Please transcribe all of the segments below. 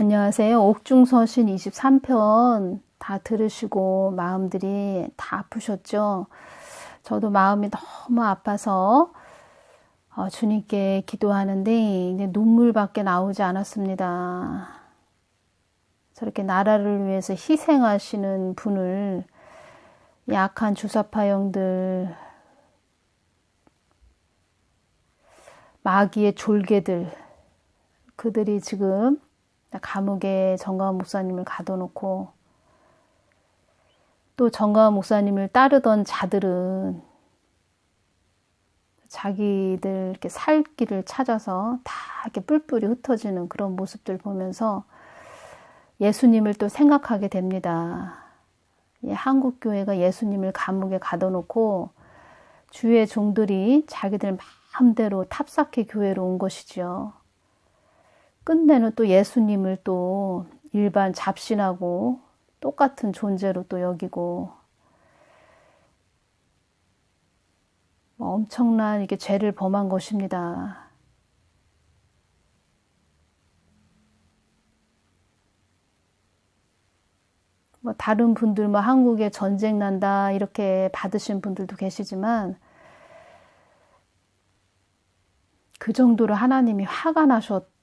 안녕하세요. 옥중서신 23편 다 들으시고 마음들이 다 아프셨죠? 저도 마음이 너무 아파서 어, 주님께 기도하는데 이제 눈물밖에 나오지 않았습니다. 저렇게 나라를 위해서 희생하시는 분을 약한 주사파 형들, 마귀의 졸개들, 그들이 지금 감옥에 정가원 목사님을 가둬놓고 또 정가원 목사님을 따르던 자들은 자기들 이렇게 살 길을 찾아서 다 이렇게 뿔뿔이 흩어지는 그런 모습들 보면서 예수님을 또 생각하게 됩니다. 한국 교회가 예수님을 감옥에 가둬놓고 주의 종들이 자기들 마음대로 탑삭해 교회로 온 것이죠. 끝내는 또 예수님을 또 일반 잡신하고 똑같은 존재로 또 여기고 뭐 엄청난 이게 죄를 범한 것입니다. 뭐 다른 분들 뭐 한국에 전쟁 난다 이렇게 받으신 분들도 계시지만 그 정도로 하나님이 화가 나셨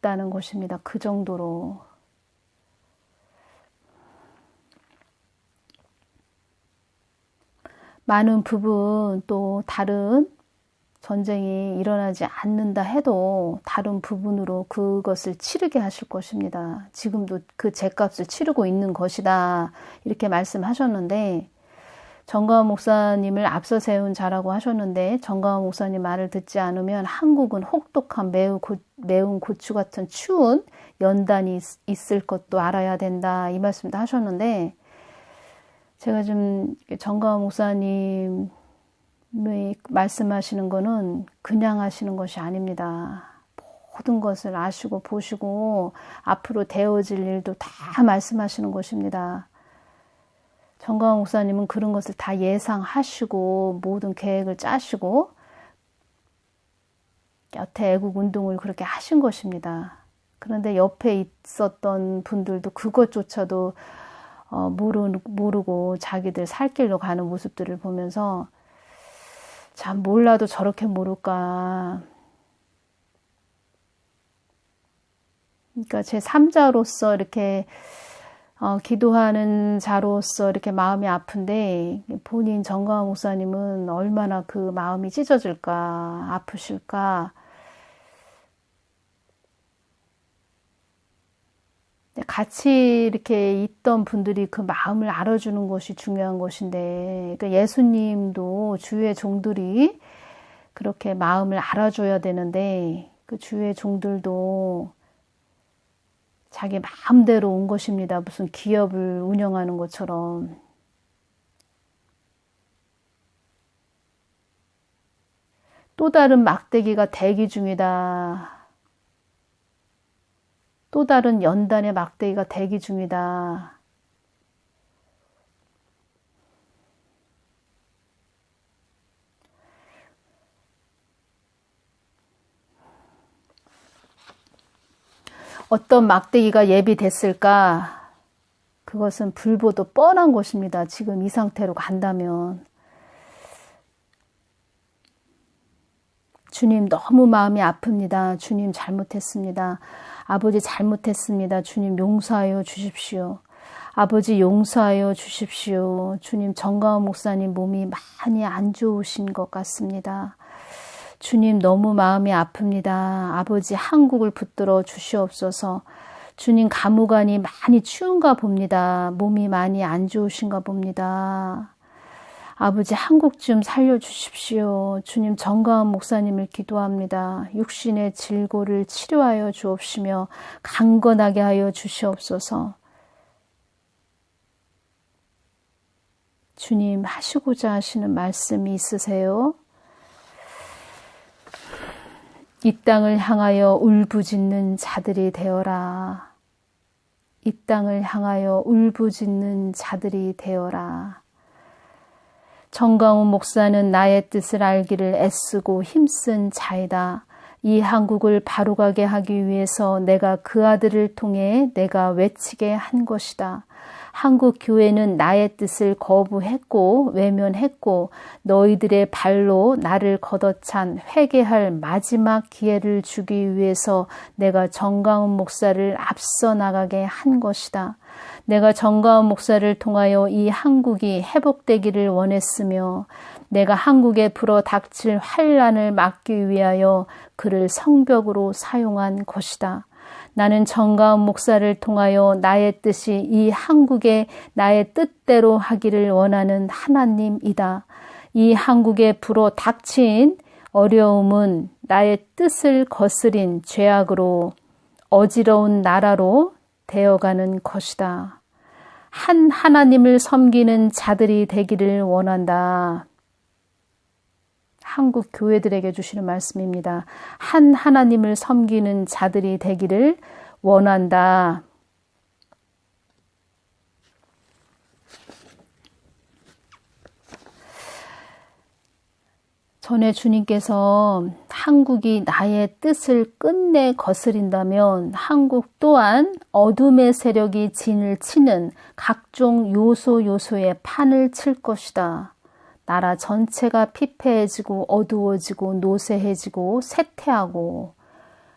다는 것입니다. 그 정도로 많은 부분 또 다른 전쟁이 일어나지 않는다 해도 다른 부분으로 그것을 치르게 하실 것입니다. 지금도 그 죄값을 치르고 있는 것이다. 이렇게 말씀하셨는데, 정가원 목사님을 앞서 세운 자라고 하셨는데, 정가원 목사님 말을 듣지 않으면 한국은 혹독한 매우 고, 매운 고추 같은 추운 연단이 있 을 것도 알아야 된다. 이 말씀도 하셨는데, 제가 좀 정가원 목사님이 말씀하시는 거는 그냥 하시는 것이 아닙니다. 모든 것을 아시고 보시고 앞으로 되어질 일도 다 말씀하시는 것입니다. 정가원 목사님은 그런 것을 다 예상하시고 모든 계획을 짜시고 여태 애국 운동을 그렇게 하신 것입니다. 그런데 옆에 있었던 분들도 그것조차도 어, 모르, 모르고 자기들 살 길로 가는 모습들을 보면서 참 몰라도 저렇게 모를까. 그러니까 제 3자로서 이렇게 어, 기도하는 자로서 이렇게 마음이 아픈데 본인 정가화 목사님은 얼마나 그 마음이 찢어질까, 아프실까, 같이 이렇게 있던 분들이 그 마음을 알아주는 것이 중요한 것인데, 그러니까 예수님도 주의 종들이 그렇게 마음을 알아줘야 되는데, 그 주의 종들도 자기 마음대로 온 것입니다. 무슨 기업을 운영하는 것처럼. 또 다른 막대기가 대기 중이다. 또 다른 연단의 막대기가 대기 중이다. 어떤 막대기가 예비됐을까? 그것은 불보도 뻔한 것입니다. 지금 이 상태로 간다면. 주님 너무 마음이 아픕니다. 주님 잘못했습니다. 아버지 잘못했습니다. 주님 용서하여 주십시오. 아버지 용서하여 주십시오. 주님 정가원 목사님 몸이 많이 안 좋으신 것 같습니다. 주님 너무 마음이 아픕니다. 아버지 한국을 붙들어 주시옵소서. 주님 가무관이 많이 추운가 봅니다. 몸이 많이 안 좋으신가 봅니다. 아버지 한국 좀 살려주십시오. 주님 정가은 목사님을 기도합니다. 육신의 질고를 치료하여 주옵시며 강건하게 하여 주시옵소서. 주님 하시고자 하시는 말씀이 있으세요? 이 땅을 향하여 울부짖는 자들이 되어라. 이 땅을 향하여 울부짖는 자들이 되어라. 정강훈 목사는 나의 뜻을 알기를 애쓰고 힘쓴 자이다. 이 한국을 바로 가게 하기 위해서 내가 그 아들을 통해 내가 외치게 한 것이다. 한국 교회는 나의 뜻을 거부했고 외면했고 너희들의 발로 나를 걷어찬 회개할 마지막 기회를 주기 위해서 내가 정가운 목사를 앞서 나가게 한 것이다. 내가 정가운 목사를 통하여 이 한국이 회복되기를 원했으며 내가 한국에 불어 닥칠 환란을 막기 위하여 그를 성벽으로 사용한 것이다. 나는 정가운 목사를 통하여 나의 뜻이 이 한국에 나의 뜻대로 하기를 원하는 하나님이다. 이 한국에 불어 닥친 어려움은 나의 뜻을 거스린 죄악으로 어지러운 나라로 되어가는 것이다. 한 하나님을 섬기는 자들이 되기를 원한다. 한국 교회들에게 주시는 말씀입니다. 한 하나님을 섬기는 자들이 되기를 원한다. 전에 주님께서 한국이 나의 뜻을 끝내 거스린다면 한국 또한 어둠의 세력이 진을 치는 각종 요소 요소의 판을 칠 것이다. 나라 전체가 피폐해지고 어두워지고 노쇠해지고 쇠퇴하고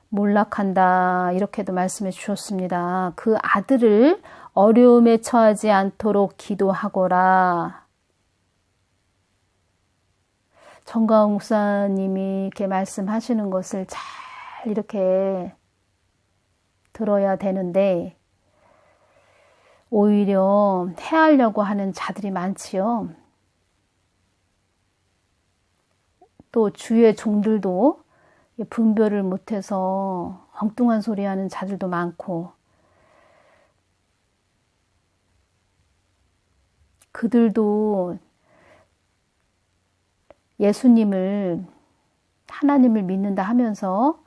몰락한다. 이렇게도 말씀해 주셨습니다. 그 아들을 어려움에 처하지 않도록 기도하거라. 정가웅 목사님이 이렇게 말씀하시는 것을 잘 이렇게 들어야 되는데, 오히려 해하려고 하는 자들이 많지요. 또 주의 종들도 분별을 못해서 엉뚱한 소리 하는 자들도 많고, 그들도 예수님을, 하나님을 믿는다 하면서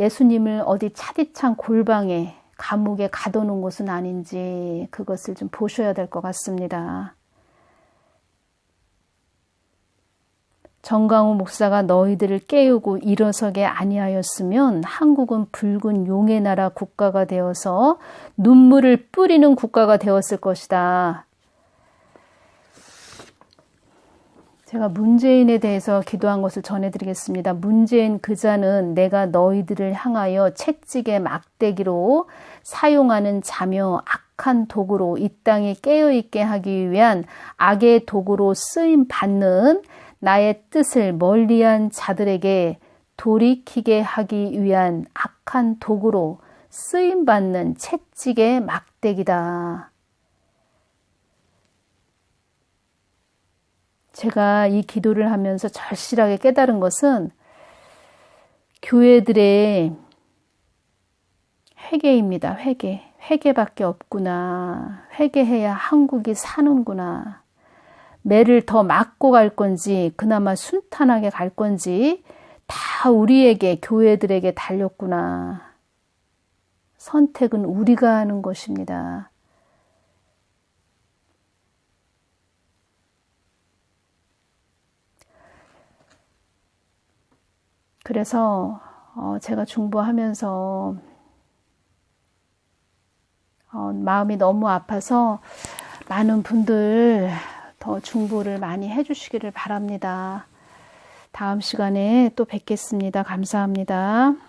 예수님을 어디 차디찬 골방에, 감옥에 가둬놓은 곳은 아닌지 그것을 좀 보셔야 될 것 같습니다. 정강호 목사가 너희들을 깨우고 일어서게 아니하였으면 한국은 붉은 용의 나라 국가가 되어서 눈물을 뿌리는 국가가 되었을 것이다. 제가 문재인에 대해서 기도한 것을 전해드리겠습니다. 문재인 그자는 내가 너희들을 향하여 채찍의 막대기로 사용하는 자며 악한 도구로 이 땅에 깨어있게 하기 위한 악의 도구로 쓰임 받는 나의 뜻을 멀리한 자들에게 돌이키게 하기 위한 악한 도구로 쓰임받는 채찍의 막대기다. 제가 이 기도를 하면서 절실하게 깨달은 것은 교회들의 회개입니다. 회개. 회개밖에 없구나. 회개해야 한국이 사는구나. 매를 더 맞고 갈 건지 그나마 순탄하게 갈 건지 다 우리에게 교회들에게 달렸구나. 선택은 우리가 하는 것입니다. 그래서 어 제가 중보하면서 어 마음이 너무 아파서 많은 분들 더 중보를 많이 해주시기를 바랍니다. 다음 시간에 또 뵙겠습니다. 감사합니다.